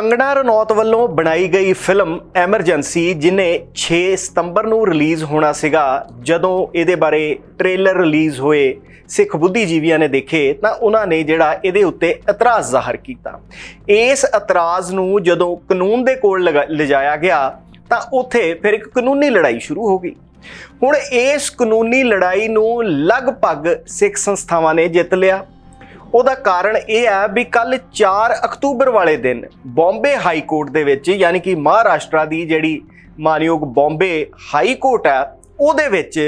ਕੰਗਣਾ ਰਣੌਤ ਵੱਲੋਂ ਬਣਾਈ ਗਈ ਫਿਲਮ ਐਮਰਜੈਂਸੀ, ਜਿਨੇ 6 ਸਤੰਬਰ ਨੂੰ ਰਿਲੀਜ਼ ਹੋਣਾ ਸੀਗਾ, ਜਦੋਂ ਇਹਦੇ ਬਾਰੇ ਟ੍ਰੇਲਰ ਰਿਲੀਜ਼ ਹੋਏ, ਸਿੱਖ ਬੁੱਧੀਜੀਵੀਆਂ ਨੇ ਦੇਖੇ, ਤਾਂ ਉਹਨਾਂ ਨੇ ਜਿਹੜਾ ਇਹਦੇ ਉੱਤੇ ਇਤਰਾਜ਼ ਜ਼ਾਹਰ ਕੀਤਾ। ਇਸ ਇਤਰਾਜ਼ ਨੂੰ ਜਦੋਂ ਕਾਨੂੰਨ ਦੇ ਕੋਲ ਲਗਾ- ਲਿਜਾਇਆ ਗਿਆ, ਤਾਂ ਉੱਥੇ ਫਿਰ ਇੱਕ ਕਾਨੂੰਨੀ ਲੜਾਈ ਸ਼ੁਰੂ ਹੋ ਗਈ। ਹੁਣ ਇਸ ਕਾਨੂੰਨੀ ਲੜਾਈ ਨੂੰ ਲਗਭਗ ਸਿੱਖ ਸੰਸਥਾਵਾਂ ਨੇ ਜਿੱਤ ਲਿਆ। ਉਹਦਾ ਕਾਰਨ ਇਹ ਹੈ ਵੀ ਕੱਲ 4 ਅਕਤੂਬਰ ਵਾਲੇ ਦਿਨ ਬੰਬੇ ਹਾਈ ਕੋਰਟ ਦੇ ਵਿੱਚ, ਯਾਨੀ ਕਿ ਮਹਾਰਾਸ਼ਟਰ ਦੀ ਜਿਹੜੀ ਮਾਨਯੋਗ ਬੰਬੇ ਹਾਈ ਕੋਰਟ ਹੈ, ਉਹਦੇ ਵਿੱਚ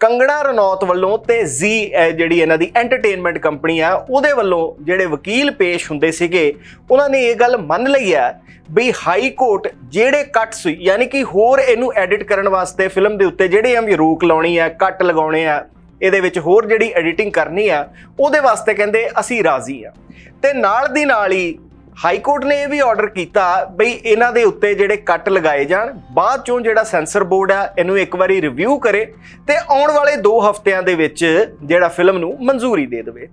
ਕੰਗਣਾ ਰਣੌਤ ਵੱਲੋਂ ਤੇ ਜ਼ੀ ਜਿਹੜੀ ਇਹਨਾਂ ਦੀ ਐਂਟਰਟੇਨਮੈਂਟ ਕੰਪਨੀ ਆ ਉਹਦੇ ਵੱਲੋਂ ਜਿਹੜੇ ਵਕੀਲ ਪੇਸ਼ ਹੁੰਦੇ ਸੀਗੇ, ਉਹਨਾਂ ਨੇ ਇਹ ਗੱਲ ਮੰਨ ਲਈ ਹੈ ਵੀ ਹਾਈ ਕੋਰਟ ਜਿਹੜੇ ਕੱਟਸ ਯਾਨੀ ਕਿ ਹੋਰ ਇਹਨੂੰ ਐਡਿਟ ਕਰਨ ਵਾਸਤੇ ਫਿਲਮ ਦੇ ਉੱਤੇ ਜਿਹੜੇ ਆ ਵੀ ਰੋਕ ਲਾਉਣੀ ਆ ਕੱਟ ਲਗਾਉਣੇ ਆ ਇਹਦੇ ਵਿੱਚ ਹੋਰ ਜਿਹੜੀ ਐਡੀਟਿੰਗ ਕਰਨੀ ਆ, ਉਹਦੇ ਵਾਸਤੇ ਕਹਿੰਦੇ ਅਸੀਂ ਰਾਜ਼ੀ ਆ। ਤੇ ਨਾਲ ਦੀ ਨਾਲ ਹੀ ਹਾਈ ਕੋਰਟ ਨੇ ਇਹ ਵੀ ਆਰਡਰ ਕੀਤਾ ਬਈ ਇਹਨਾਂ ਦੇ ਉੱਤੇ ਜਿਹੜੇ ਕੱਟ ਲਗਾਏ ਜਾਣ, ਬਾਅਦ ਚੋਂ ਜਿਹੜਾ ਸੈਂਸਰ ਬੋਰਡ ਆ, ਇਹਨੂੰ ਇੱਕ ਵਾਰੀ ਰਿਵਿਊ ਕਰੇ ਤੇ ਆਉਣ ਵਾਲੇ 2 ਹਫ਼ਤਿਆਂ ਦੇ ਵਿੱਚ ਜਿਹੜਾ ਫਿਲਮ ਨੂੰ ਮਨਜ਼ੂਰੀ ਦੇ ਦੇਵੇ।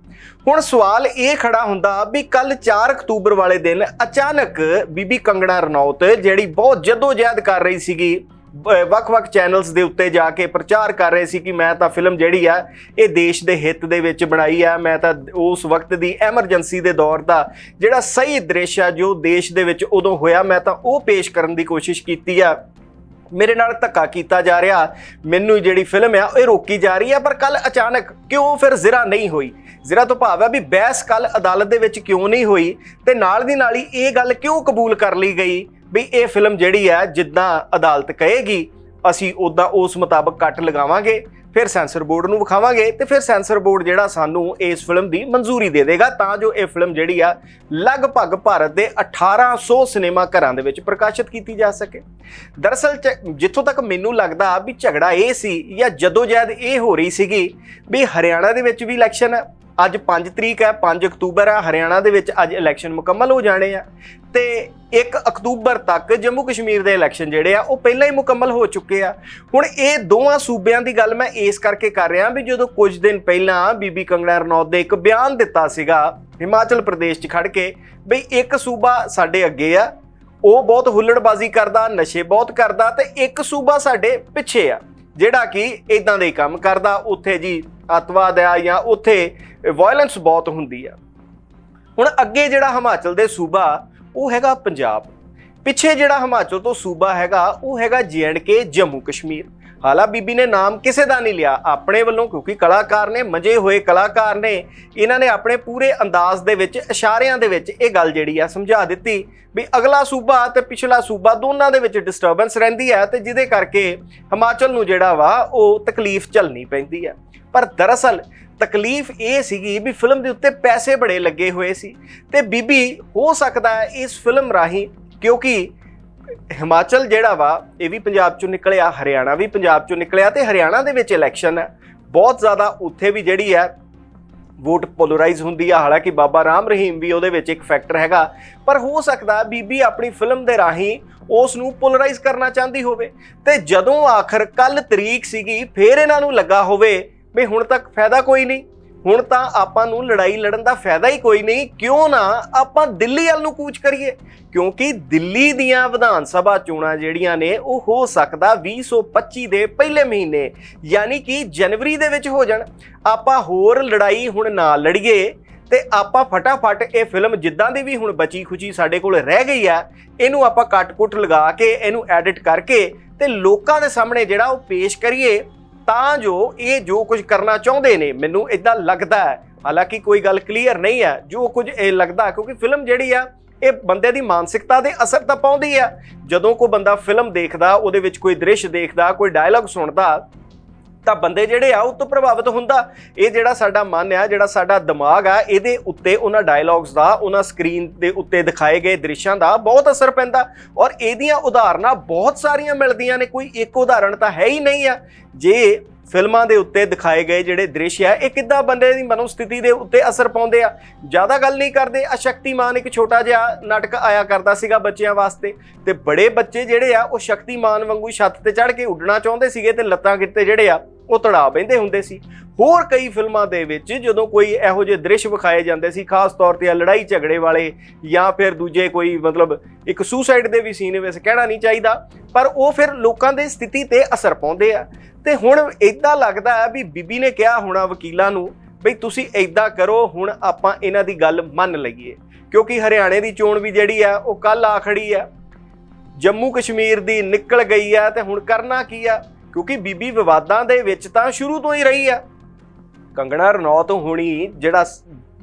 ਹੁਣ ਸਵਾਲ ਇਹ ਖੜਾ ਹੁੰਦਾ ਵੀ ਕੱਲ 4 ਅਕਤੂਬਰ ਵਾਲੇ ਦਿਨ ਅਚਾਨਕ ਬੀਬੀ ਕੰਗਣਾ ਰਣੌਤ ਜਿਹੜੀ ਬਹੁਤ ਜਦੋਜਹਿਦ ਕਰ ਰਹੀ ਸੀਗੀ ਵੱਖ-ਵੱਖ ਚੈਨਲਸ ਦੇ ਉੱਤੇ ਜਾ ਕੇ ਪ੍ਰਚਾਰ ਕਰ ਰਹੇ ਸੀ ਕਿ ਮੈਂ ਤਾਂ ਫਿਲਮ ਜਿਹੜੀ ਆ, ਇਹ ਦੇਸ਼ ਦੇ ਹਿੱਤ ਦੇ ਵਿੱਚ ਬਣਾਈ ਆ, ਮੈਂ ਤਾਂ ਉਸ ਵਕਤ ਦੀ ਐਮਰਜੈਂਸੀ ਦੇ ਦੌਰ ਦਾ ਜਿਹੜਾ ਸਹੀ ਦ੍ਰਿਸ਼ ਆ, ਜੋ ਦੇਸ਼ ਦੇ ਵਿੱਚ ਉਦੋਂ ਹੋਇਆ, ਮੈਂ ਤਾਂ ਉਹ ਪੇਸ਼ ਕਰਨ ਦੀ ਕੋਸ਼ਿਸ਼ ਕੀਤੀ ਆ। ਮੇਰੇ ਨਾਲ ਧੱਕਾ ਕੀਤਾ ਜਾ ਰਿਹਾ, ਮੈਨੂੰ ਜਿਹੜੀ ਫਿਲਮ ਆ ਇਹ ਰੋਕੀ ਜਾ ਰਹੀ ਆ, ਪਰ ਕੱਲ ਅਚਾਨਕ ਕਿਉਂ ਫਿਰ ਜ਼ਿਰਾ ਨਹੀਂ ਹੋਈ? ਜ਼ਿਰਾ ਤੋਂ ਭਾਵ ਆ ਵੀ ਬਹਿਸ ਕੱਲ ਅਦਾਲਤ ਦੇ ਵਿੱਚ ਕਿਉਂ ਨਹੀਂ ਹੋਈ? ਤੇ ਨਾਲ ਦੀ ਨਾਲ ਹੀ ਇਹ ਗੱਲ ਕਿਉਂ ਕਬੂਲ ਕਰ ਲਈ ਗਈ? ਵੀ ਇਹ ਫਿਲਮ ਜਿਹੜੀ ਹੈ, ਜਿੱਦਾਂ ਅਦਾਲਤ ਕਹੇਗੀ, ਅਸੀਂ ਉਦਾਂ ਉਸ ਮੁਤਾਬਕ ਕੱਟ ਲਗਾਵਾਂਗੇ, ਫਿਰ ਸੈਂਸਰ ਬੋਰਡ ਨੂੰ ਵਿਖਾਵਾਂਗੇ ਤੇ ਫਿਰ ਸੈਂਸਰ ਬੋਰਡ ਜਿਹੜਾ ਸਾਨੂੰ ਇਸ ਫਿਲਮ ਦੀ ਮਨਜ਼ੂਰੀ ਦੇ ਦੇਗਾ ਤਾਂ ਜੋ ਇਹ ਫਿਲਮ ਜਿਹੜੀ ਆ, ਲਗਭਗ ਭਾਰਤ ਦੇ 1800 ਸਿਨੇਮਾ ਘਰਾਂ ਦੇ ਵਿੱਚ ਪ੍ਰਕਾਸ਼ਿਤ ਕੀਤੀ ਜਾ ਸਕੇ। ਦਰਅਸਲ ਚ- ਜਿੱਥੋਂ ਤੱਕ ਮੈਨੂੰ ਲੱਗਦਾ ਵੀ ਝਗੜਾ ਇਹ ਸੀ ਜਾਂ ਜਦੋਂ ਜਦੋਜਹਿਦ ਇਹ ਹੋ ਰਹੀ ਸੀਗੀ ਵੀ ਹਰਿਆਣਾ ਦੇ ਵਿੱਚ ਵੀ ਇਲੈਕਸ਼ਨ ਹੈ ਅੱਜ 5 ਤਰੀਕ ਹੈ 5 ਅਕਤੂਬਰ ਹੈ, ਹਰਿਆਣਾ ਦੇ ਵਿੱਚ ਅੱਜ ਇਲੈਕਸ਼ਨ ਮੁਕੰਮਲ ਹੋ ਜਾਣੇ ਆ। ਤੇ 1 ਅਕਤੂਬਰ ਤੱਕ ਜੰਮੂ ਕਸ਼ਮੀਰ ਦੇ ਇਲੈਕਸ਼ਨ ਜਿਹੜੇ ਆ, ਉਹ ਪਹਿਲਾਂ ਹੀ ਮੁਕੰਮਲ ਹੋ ਚੁੱਕੇ ਆ। ਹੁਣ ਇਹ ਦੋਵਾਂ ਸੂਬਿਆਂ ਦੀ ਗੱਲ ਮੈਂ ਇਸ ਕਰਕੇ ਕਰ ਰਿਹਾ ਵੀ ਜਦੋਂ ਕੁਝ ਦਿਨ ਪਹਿਲਾਂ ਬੀਬੀ ਕੰਗਣਾ ਰਣੌਤ ਦੇ ਇੱਕ ਬਿਆਨ ਦਿੱਤਾ ਸੀਗਾ ਹਿਮਾਚਲ ਪ੍ਰਦੇਸ਼ 'ਚ ਖੜ ਕੇ ਬਈ ਇੱਕ ਸੂਬਾ ਸਾਡੇ ਅੱਗੇ ਆ, ਉਹ ਬਹੁਤ ਹੁੱਲੜਬਾਜ਼ੀ ਕਰਦਾ, ਨਸ਼ੇ ਬਹੁਤ ਕਰਦਾ ਤੇ ਇੱਕ ਸੂਬਾ ਸਾਡੇ ਪਿੱਛੇ ਆ। ਜਿਹੜਾ ਕਿ ਇਦਾਂ ਦੇ ਕੰਮ ਕਰਦਾ, ਉੱਥੇ ਜੀ ਅਤਵਾਦ ਆ ਜਾਂ ਉੱਥੇ ਵਾਇਲੈਂਸ ਬਹੁਤ ਹੁੰਦੀ ਆ। ਹੁਣ ਅੱਗੇ ਜਿਹੜਾ ਹਿਮਾਚਲ ਦੇ ਸੂਬਾ, ਉਹ ਹੈਗਾ ਪੰਜਾਬ। ਪਿੱਛੇ ਜਿਹੜਾ ਹਿਮਾਚਲ ਤੋਂ ਸੂਬਾ ਹੈਗਾ, ਉਹ ਹੈਗਾ ਕੇ ਜੰਮੂ ਕਸ਼ਮੀਰ। ਹਾਲਾ ਬੀਬੀ ਨੇ ਨਾਮ ਕਿਸੇ ਦਾ ਨਹੀਂ ਲਿਆ, ਆਪਣੇ ਵੱਲੋਂ, ਕਿਉਂਕਿ ਕਲਾਕਾਰ ਨੇ, ਮਜੇ ਹੋਏ ਕਲਾਕਾਰ ਨੇ, ਇਹਨਾਂ ਨੇ ਆਪਣੇ ਪੂਰੇ ਅੰਦਾਜ਼ ਦੇ ਵਿੱਚ, ਇਸ਼ਾਰਿਆਂ ਦੇ ਵਿੱਚ ਇਹ ਗੱਲ ਜਿਹੜੀ ਆ ਸਮਝਾ ਦਿੱਤੀ ਵੀ ਅਗਲਾ ਸੂਬਾ ਤੇ ਪਿਛਲਾ ਸੂਬਾ ਦੋਨਾਂ ਦੇ ਵਿੱਚ ਡਿਸਟਰਬੈਂਸ ਰਹਿੰਦੀ ਹੈ ਤੇ ਜਿਹਦੇ ਕਰਕੇ ਹਿਮਾਚਲ ਨੂੰ ਜਿਹੜਾ ਵਾ, ਉਹ ਤਕਲੀਫ ਝੱਲਣੀ ਪੈਂਦੀ ਹੈ। ਪਰ ਦਰਅਸਲ ਤਕਲੀਫ ਇਹ ਸੀਗੀ ਵੀ ਫਿਲਮ ਦੇ ਉੱਤੇ ਪੈਸੇ ਬੜੇ ਲੱਗੇ ਹੋਏ ਸੀ ਤੇ ਬੀਬੀ ਹੋ ਸਕਦਾ ਹੈ ਇਸ ਫਿਲਮ ਰਾਹੀਂ ਕਿਉਂਕਿ ਹਿਮਾਚਲ ਜਿਹੜਾ ਵਾ, ਇਹ ਵੀ ਪੰਜਾਬ ਚੋਂ ਨਿਕਲਿਆ, ਹਰਿਆਣਾ ਵੀ ਪੰਜਾਬ ਚੋਂ ਨਿਕਲਿਆ ਤੇ ਹਰਿਆਣਾ ਦੇ ਵਿੱਚ ਇਲੈਕਸ਼ਨ ਹੈ। ਬਹੁਤ ਜ਼ਿਆਦਾ ਉੱਥੇ ਵੀ ਜਿਹੜੀ ਹੈ ਵੋਟ ਪੋਲਰਾਈਜ਼ ਹੁੰਦੀ ਆ। ਹਾਲਾਂਕਿ ਬਾਬਾ ਰਾਮ ਰਹੀਮ ਵੀ ਉਹਦੇ ਵਿੱਚ ਇੱਕ ਫੈਕਟਰ ਹੈਗਾ। ਪਰ ਹੋ ਸਕਦਾ ਬੀਬੀ ਆਪਣੀ ਫਿਲਮ ਦੇ ਰਾਹੀਂ ਉਸ ਨੂੰ ਪੋਲਰਾਈਜ਼ ਕਰਨਾ ਚਾਹੁੰਦੀ ਹੋਵੇ। ਤੇ ਜਦੋਂ ਆਖਰ ਕੱਲ ਤਰੀਕ ਸੀਗੀ, ਫੇਰ ਇਹਨਾਂ ਨੂੰ ਲੱਗਾ ਹੋਵੇ ਵੀ ਹੁਣ ਤੱਕ ਫਾਇਦਾ ਕੋਈ ਨਹੀਂ। ਹੁਣ ਤਾਂ ਆਪਾਂ ਨੂੰ ਲੜਾਈ ਲੜਨ ਦਾ ਫਾਇਦਾ ਹੀ ਕੋਈ ਨਹੀਂ, ਕਿਉਂ ਨਾ ਆਪਾਂ ਦਿੱਲੀ ਵੱਲ ਨੂੰ ਕੂਚ ਕਰੀਏ? ਕਿਉਂਕਿ ਦਿੱਲੀ ਦੀਆਂ ਵਿਧਾਨ ਸਭਾ ਚੋਣਾਂ ਜਿਹੜੀਆਂ ਨੇ, ਉਹ ਹੋ ਸਕਦਾ 2025 ਦੇ ਪਹਿਲੇ ਮਹੀਨੇ, ਯਾਨੀ ਕਿ ਜਨਵਰੀ ਦੇ ਵਿੱਚ ਹੋ ਜਾਣ। ਆਪਾਂ ਹੋਰ ਲੜਾਈ ਹੁਣ ਨਾ ਲੜੀਏ ਤੇ ਆਪਾਂ ਫਟਾਫਟ ਇਹ ਫਿਲਮ ਜਿੱਦਾਂ ਦੀ ਵੀ ਹੁਣ ਬਚੀ ਖੁਚੀ ਸਾਡੇ ਕੋਲ ਰਹਿ ਗਈ ਆ, ਇਹਨੂੰ ਆਪਾਂ ਕੱਟ-ਕੁੱਟ ਲਗਾ ਕੇ, ਇਹਨੂੰ ਐਡਿਟ ਕਰਕੇ ਤੇ ਲੋਕਾਂ ਦੇ ਸਾਹਮਣੇ ਜਿਹੜਾ ਉਹ ਪੇਸ਼ ਕਰੀਏ ਤਾਂ ਜੋ ਇਹ ਜੋ ਕੁਝ ਕਰਨਾ ਚਾਹੁੰਦੇ ਨੇ, ਮੈਨੂੰ ਇਦਾਂ ਲੱਗਦਾ ਹੈ। ਹਾਲਾਂਕਿ ਕੋਈ ਗੱਲ ਕਲੀਅਰ ਨਹੀਂ ਹੈ, ਜੋ ਕੁਝ ਇਹ ਲੱਗਦਾ, ਕਿਉਂਕਿ ਫਿਲਮ ਜਿਹੜੀ ਆ, ਇਹ ਬੰਦੇ ਦੀ ਮਾਨਸਿਕਤਾ ਦੇ ਅਸਰ ਤਾਂ ਪਾਉਂਦੀ ਆ। ਜਦੋਂ ਕੋਈ ਬੰਦਾ ਫਿਲਮ ਦੇਖਦਾ, ਉਹਦੇ ਵਿੱਚ ਕੋਈ ਦ੍ਰਿਸ਼ ਦੇਖਦਾ, ਕੋਈ ਡਾਇਲੌਗ ਸੁਣਦਾ ਤਾਂ ਬੰਦੇ ਜਿਹੜੇ ਆ, ਉਹ ਤੋਂ ਪ੍ਰਭਾਵਿਤ ਹੁੰਦਾ। ਇਹ ਜਿਹੜਾ ਸਾਡਾ ਮਨ ਆ, ਜਿਹੜਾ ਸਾਡਾ ਦਿਮਾਗ ਆ, ਇਹਦੇ ਉੱਤੇ ਉਹਨਾਂ ਡਾਇਲੌਗਸ ਦਾ, ਉਹਨਾਂ ਸਕਰੀਨ ਦੇ ਉੱਤੇ ਦਿਖਾਏ ਗਏ ਦ੍ਰਿਸ਼ਾਂ ਦਾ ਬਹੁਤ ਅਸਰ ਪੈਂਦਾ। ਔਰ ਇਹਦੀਆਂ ਉਦਾਹਰਨਾਂ ਬਹੁਤ ਸਾਰੀਆਂ ਮਿਲਦੀਆਂ ਨੇ। ਕੋਈ ਇੱਕ ਉਦਾਹਰਣ ਤਾਂ ਹੈ ਹੀ ਨਹੀਂ ਆ। ਜੇ ਫਿਲਮਾਂ ਦੇ ਉੱਤੇ ਦਿਖਾਏ ਗਏ ਜਿਹੜੇ ਦ੍ਰਿਸ਼ ਆ, ਇਹ ਕਿੱਦਾਂ ਬੰਦੇ ਦੀ ਮਨੋਸਥਿਤੀ ਦੇ ਉੱਤੇ ਅਸਰ ਪਾਉਂਦੇ ਆ? ਜ਼ਿਆਦਾ ਗੱਲ ਨਹੀਂ ਕਰਦੇ। ਅਸ਼ਕਤੀਮਾਨ ਇੱਕ ਛੋਟਾ ਜਿਹਾ ਨਾਟਕ ਆਇਆ ਕਰਦਾ ਸੀਗਾ ਬੱਚਿਆਂ ਵਾਸਤੇ। ਤੇ ਬੜੇ ਬੱਚੇ ਜਿਹੜੇ ਆ, ਉਹ ਸ਼ਕਤੀਮਾਨ ਵਾਂਗੂ ਛੱਤ ਤੇ ਚੜ੍ਹ ਕੇ ਉੱਡਣਾ ਚਾਹੁੰਦੇ ਸੀਗੇ ਤੇ ਲੱਤਾਂ ਕਿੱਤੇ ਜਿਹੜੇ ਆ ਉਹ ਤੜਾ ਬਹਿੰਦੇ ਹੁੰਦੇ ਸੀ। ਹੋਰ ਕਈ ਫਿਲਮਾਂ ਦੇ ਵਿੱਚ ਜਦੋਂ ਕੋਈ ਇਹੋ ਜਿਹੇ ਦ੍ਰਿਸ਼ ਵਿਖਾਏ ਜਾਂਦੇ ਸੀ, ਖਾਸ ਤੌਰ ਤੇ ਆ ਲੜਾਈ ਝਗੜੇ ਵਾਲੇ ਜਾਂ ਫਿਰ ਦੂਜੇ ਕੋਈ ਮਤਲਬ ਇੱਕ ਸੁਸਾਈਡ ਦੇ ਵੀ ਸੀਨ ਵਿੱਚ ਕਹਿਣਾ ਨਹੀਂ ਚਾਹੀਦਾ, ਪਰ ਉਹ ਫਿਰ ਲੋਕਾਂ ਦੇ ਸਥਿਤੀ ਤੇ ਅਸਰ ਪਾਉਂਦੇ ਆ। ਤੇ ਹੁਣ ਇਦਾਂ ਲੱਗਦਾ ਹੈ ਵੀ ਬੀਬੀ ਨੇ ਕਿਹਾ ਹੋਣਾ ਵਕੀਲਾਂ ਨੂੰ ਬਈ ਤੁਸੀਂ ਇਦਾਂ ਕਰੋ, ਹੁਣ ਆਪਾਂ ਇਹਨਾਂ ਦੀ ਗੱਲ ਮੰਨ ਲਈਏ। ਕਿਉਂਕਿ ਹਰਿਆਣੇ ਦੀ ਚੋਣ ਵੀ ਜਿਹੜੀ ਆ, ਉਹ ਕੱਲ ਆ ਖੜੀ ਆ। ਜੰਮੂ ਕਸ਼ਮੀਰ ਦੀ ਨਿਕਲ ਗਈ ਆ ਤੇ ਹੁਣ ਕਰਨਾ ਕੀ ਆ? ਕਿਉਂਕਿ ਬੀਬੀ ਵਿਵਾਦਾਂ ਦੇ ਵਿੱਚ ਤਾਂ ਸ਼ੁਰੂ ਤੋਂ ਹੀ ਰਹੀ ਆ। ਕੰਗਣਾ ਰਣੌਤ ਹੋਣੀ ਜਿਹੜਾ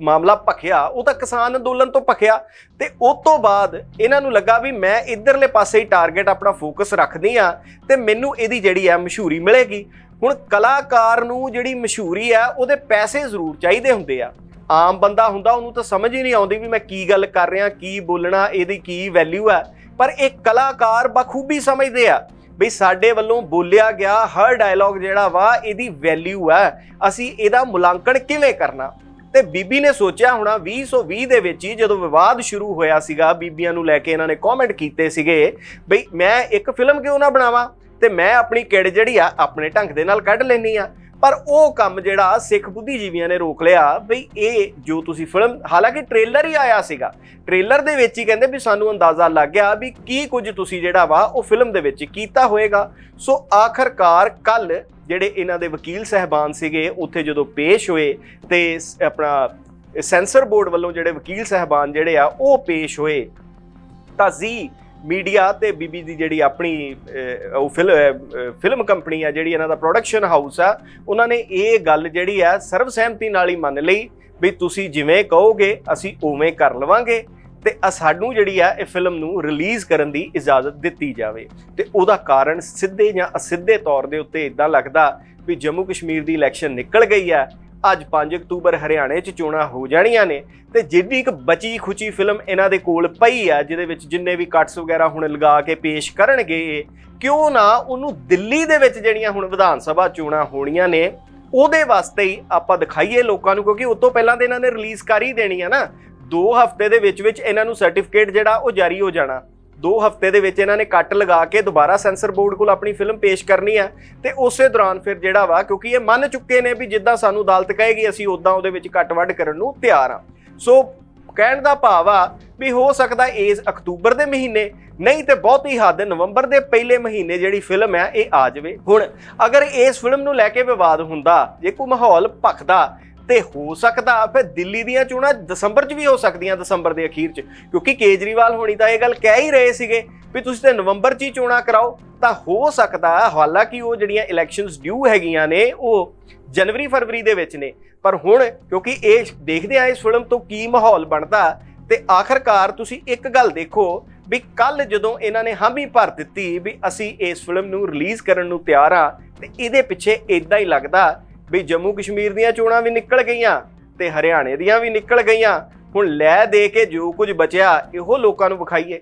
ਮਾਮਲਾ ਭਖਿਆ, ਉਹ ਤਾਂ ਕਿਸਾਨ ਅੰਦੋਲਨ ਤੋਂ ਭਖਿਆ ਤੇ ਉਸ ਤੋਂ ਬਾਅਦ ਇਹਨਾਂ ਨੂੰ ਲੱਗਾ ਵੀ ਮੈਂ ਇਧਰਲੇ ਪਾਸੇ ਹੀ ਟਾਰਗੇਟ ਆਪਣਾ ਫੋਕਸ ਰੱਖਦੀ ਆ ਤੇ ਮੈਨੂੰ ਇਹਦੀ ਜਿਹੜੀ ਹੈ ਮਸ਼ਹੂਰੀ ਮਿਲੇਗੀ। ਹੁਣ ਕਲਾਕਾਰ ਨੂੰ ਜਿਹੜੀ ਮਸ਼ਹੂਰੀ ਆ, ਉਹਦੇ ਪੈਸੇ ਜ਼ਰੂਰ ਚਾਹੀਦੇ ਹੁੰਦੇ ਆ। ਆਮ ਬੰਦਾ ਹੁੰਦਾ, ਉਹਨੂੰ ਤਾਂ ਸਮਝ ਹੀ ਨਹੀਂ ਆਉਂਦੀ ਵੀ ਮੈਂ ਕੀ ਗੱਲ ਕਰ ਰਿਹਾ, ਕੀ ਬੋਲਣਾ, ਇਹਦੀ ਕੀ ਵੈਲਿਊ ਆ। ਪਰ ਇਹ ਕਲਾਕਾਰ ਬਖੂਬੀ ਸਮਝਦੇ ਆ। ਵੀ ਸਾਡੇ ਵੱਲੋਂ ਬੋਲਿਆ ਗਿਆ ਹਰ ਡਾਇਲੌਗ ਜਿਹੜਾ ਵਾ, ਇਹਦੀ ਵੈਲਿਊ ਆ ਅਸੀਂ ਇਹਦਾ ਮੁਲਾਂਕਣ ਕਿਵੇਂ ਕਰਨਾ? ਤੇ ਬੀਬੀ ਨੇ ਸੋਚਿਆ ਹੋਣਾ 2020 ਦੇ ਵਿੱਚ ਹੀ ਜਦੋਂ ਵਿਵਾਦ ਸ਼ੁਰੂ ਹੋਇਆ ਸੀਗਾ, ਬੀਬੀਆਂ ਨੂੰ ਲੈ ਕੇ ਇਹਨਾਂ ਨੇ ਕਮੈਂਟ ਕੀਤੇ ਸੀਗੇ, ਬਈ ਮੈਂ ਇੱਕ ਫਿਲਮ ਕਿਉਂ ਨਾ ਬਣਾਵਾਂ? ਤੇ ਮੈਂ ਆਪਣੀ ਕਿੜ ਜਿਹੜੀ ਆ, ਆਪਣੇ ਢੰਗ ਦੇ ਨਾਲ ਕੱਢ ਲੈਣੀ ਆ। ਪਰ ਉਹ ਕੰਮ ਜਿਹੜਾ ਸਿੱਖ ਬੁੱਧੀਜੀਵੀਆਂ ਨੇ ਰੋਕ ਲਿਆ ਬਈ ਇਹ ਜੋ ਤੁਸੀਂ ਫਿਲਮ, ਹਾਲਾਂਕਿ ਟ੍ਰੇਲਰ ਹੀ ਆਇਆ ਸੀਗਾ, ਟ੍ਰੇਲਰ ਦੇ ਵਿੱਚ ਹੀ ਕਹਿੰਦੇ ਵੀ ਸਾਨੂੰ ਅੰਦਾਜ਼ਾ ਲੱਗ ਗਿਆ ਵੀ ਕੀ ਕੁਝ ਤੁਸੀਂ ਜਿਹੜਾ ਵਾ ਉਹ ਫਿਲਮ ਦੇ ਵਿੱਚ ਕੀਤਾ ਹੋਏਗਾ। ਸੋ ਆਖਰਕਾਰ ਕੱਲ ਜਿਹੜੇ ਇਹਨਾਂ ਦੇ ਵਕੀਲ ਸਹਿਬਾਨ ਸੀਗੇ, ਉੱਥੇ ਜਦੋਂ ਪੇਸ਼ ਹੋਏ ਤੇ ਆਪਣਾ ਸੈਂਸਰ ਬੋਰਡ ਵੱਲੋਂ ਜਿਹੜੇ ਵਕੀਲ ਸਹਿਬਾਨ ਜਿਹੜੇ ਆ, ਉਹ ਪੇਸ਼ ਹੋਏ। ਤਾਂ ਜ਼ੀ ਮੀਡੀਆ ਤੇ ਬੀਬੀ ਦੀ ਜਿਹੜੀ ਆਪਣੀ ਉਹ ਫਿਲ- ਫਿਲਮ ਕੰਪਨੀ ਆ, ਜਿਹੜੀ ਇਹਨਾਂ ਦਾ ਪ੍ਰੋਡਕਸ਼ਨ ਹਾਊਸ ਆ, ਉਹਨਾਂ ਨੇ ਇਹ ਗੱਲ ਜਿਹੜੀ ਆ ਸਰਵਸਹਿਮਤੀ ਨਾਲ ਹੀ ਮੰਨ ਲਈ ਵੀ ਤੁਸੀਂ ਜਿਵੇਂ ਕਹੋਗੇ, ਅਸੀਂ ਉਵੇਂ ਕਰ ਲਵਾਂਗੇ ਤੇ ਸਾਨੂੰ ਜਿਹੜੀ ਆ ਇਹ ਫਿਲਮ ਨੂੰ ਰਿਲੀਜ਼ ਕਰਨ ਦੀ ਇਜਾਜ਼ਤ ਦਿੱਤੀ ਜਾਵੇ। ਤੇ ਉਹਦਾ ਕਾਰਨ ਸਿੱਧੇ ਜਾਂ ਅਸਿੱਧੇ ਤੌਰ ਦੇ ਉੱਤੇ ਇਦਾਂ ਲੱਗਦਾ ਵੀ ਜੰਮੂ ਕਸ਼ਮੀਰ ਦੀ ਇਲੈਕਸ਼ਨ ਨਿਕਲ ਗਈ ਆ ਅੱਜ 5 ਅਕਤੂਬਰ ਹਰਿਆਣੇ 'ਚ ਚੋਣਾਂ ਹੋ ਜਾਣੀਆਂ ਨੇ ਤੇ ਜਿੱਡੀ ਇੱਕ ਬਚੀ ਖੁਚੀ ਫਿਲਮ ਇਹਨਾਂ ਦੇ ਕੋਲ ਪਈ ਆ ਜਿਹਦੇ ਵਿੱਚ ਜਿੰਨੇ ਵੀ ਕੱਟਸ ਵਗੈਰਾ ਹੁਣ ਲਗਾ ਕੇ ਪੇਸ਼ ਕਰਨਗੇ ਇਹ, ਕਿਉਂ ਨਾ ਉਹਨੂੰ ਦਿੱਲੀ ਦੇ ਵਿੱਚ ਜਿਹੜੀਆਂ ਹੁਣ ਵਿਧਾਨ ਸਭਾ ਚੋਣਾਂ ਹੋਣੀਆਂ ਨੇ ਉਹਦੇ ਵਾਸਤੇ ਹੀ ਆਪਾਂ ਦਿਖਾਈਏ ਲੋਕਾਂ ਨੂੰ ਕਿਉਂਕਿ ਉਸ ਤੋਂ ਪਹਿਲਾਂ ਤੇ ਇਹਨਾਂ ਨੇ ਰਿਲੀਜ਼ ਕਰ ਹੀ ਦੇਣੀ ਆ ਨਾ। 2 ਹਫ਼ਤੇ ਦੇ ਵਿੱਚ ਵਿੱਚ ਇਹਨਾਂ ਨੂੰ ਸਰਟੀਫਿਕੇਟ ਜਿਹੜਾ ਉਹ ਜਾਰੀ ਹੋ ਜਾਣਾ। ਦੋ ਹਫ਼ਤੇ ਦੇ ਵਿੱਚ ਇਹਨਾਂ ਨੇ ਕੱਟ ਲਗਾ ਕੇ ਦੁਬਾਰਾ ਸੈਂਸਰ ਬੋਰਡ ਕੋਲ ਆਪਣੀ ਫਿਲਮ ਪੇਸ਼ ਕਰਨੀ ਹੈ ਤੇ ਉਸੇ ਦੌਰਾਨ ਫਿਰ ਜਿਹੜਾ ਵਾ, ਕਿਉਂਕਿ ਇਹ ਮੰਨ ਚੁੱਕੇ ਨੇ ਵੀ ਜਿੱਦਾਂ ਸਾਨੂੰ ਅਦਾਲਤ ਕਹੇਗੀ, ਅਸੀਂ ਉਦਾਂ ਉਹਦੇ ਵਿੱਚ ਕੱਟ ਵੱਢ ਕਰਨ ਨੂੰ ਤਿਆਰ ਆ ਸੋ ਕਹਿਣ ਦਾ ਭਾਵ ਆ ਵੀ ਹੋ ਸਕਦਾ ਇਸ ਅਕਤੂਬਰ ਦੇ ਮਹੀਨੇ, ਨਹੀਂ ਤੇ ਬਹੁਤੀ ਹੱਦ ਨਵੰਬਰ ਦੇ ਪਹਿਲੇ ਮਹੀਨੇ ਜਿਹੜੀ ਫਿਲਮ ਹੈ, ਇਹ ਆ ਜਾਵੇ। ਹੁਣ ਅਗਰ ਇਸ ਫਿਲਮ ਨੂੰ ਲੈ ਕੇ ਵਿਵਾਦ ਹੁੰਦਾ, ਜੇ ਕੋਈ ਮਾਹੌਲ ਭਖਦਾ ਤੇ ਹੋ ਸਕਦਾ, ਫਿਰ ਦਿੱਲੀ ਦੀਆਂ ਚੋਣਾਂ ਦਸੰਬਰ 'ਚ ਵੀ ਹੋ ਸਕਦੀਆਂ ਦਸੰਬਰ ਦੇ ਅਖੀਰ 'ਚ, ਕਿਉਂਕਿ ਕੇਜਰੀਵਾਲ ਹੋਣੀ ਤਾਂ ਇਹ ਗੱਲ ਕਹਿ ਹੀ ਰਹੇ ਸੀਗੇ ਵੀ ਤੁਸੀਂ ਤੇ ਨਵੰਬਰ 'ਚ ਹੀ ਚੋਣਾਂ ਕਰਾਓ, ਤਾਂ ਹੋ ਸਕਦਾ, ਹਾਲਾਂਕਿ ਉਹ ਜਿਹੜੀਆਂ ਇਲੈਕਸ਼ਨਸ ਡਿਊ ਹੈਗੀਆਂ ਨੇ, ਉਹ ਜਨਵਰੀ, ਫਰਵਰੀ ਦੇ ਵਿੱਚ ਨੇ। ਪਰ ਹੁਣ, ਕਿਉਂਕਿ ਇਹ ਦੇਖਦੇ ਆ ਇਸ ਫਿਲਮ ਤੋਂ ਕੀ ਮਾਹੌਲ ਬਣਦਾ, ਤੇ ਆਖਰਕਾਰ ਤੁਸੀਂ ਇੱਕ ਗੱਲ ਦੇਖੋ ਵੀ ਕੱਲ ਜਦੋਂ ਇਹਨਾਂ ਨੇ ਹਾਮੀ ਭਰ ਦਿੱਤੀ ਵੀ ਅਸੀਂ ਇਸ ਫਿਲਮ ਨੂੰ ਰਿਲੀਜ਼ ਕਰਨ ਨੂੰ ਤਿਆਰ ਆ, ਤੇ ਇਹਦੇ ਪਿੱਛੇ ਇਦਾਂ ਹੀ ਲੱਗਦਾ ਵੀ ਜੰਮੂ ਕਸ਼ਮੀਰ ਦੀਆਂ ਚੋਣਾਂ ਵੀ ਨਿਕਲ ਗਈਆਂ ਤੇ ਹਰਿਆਣੇ ਦੀਆਂ ਵੀ ਨਿਕਲ ਗਈਆਂ। ਹੁਣ ਲੈ ਦੇ ਕੇ ਜੋ ਕੁਝ ਬਚਿਆ, ਇਹੋ ਲੋਕਾਂ ਨੂੰ ਵਿਖਾਈਏ।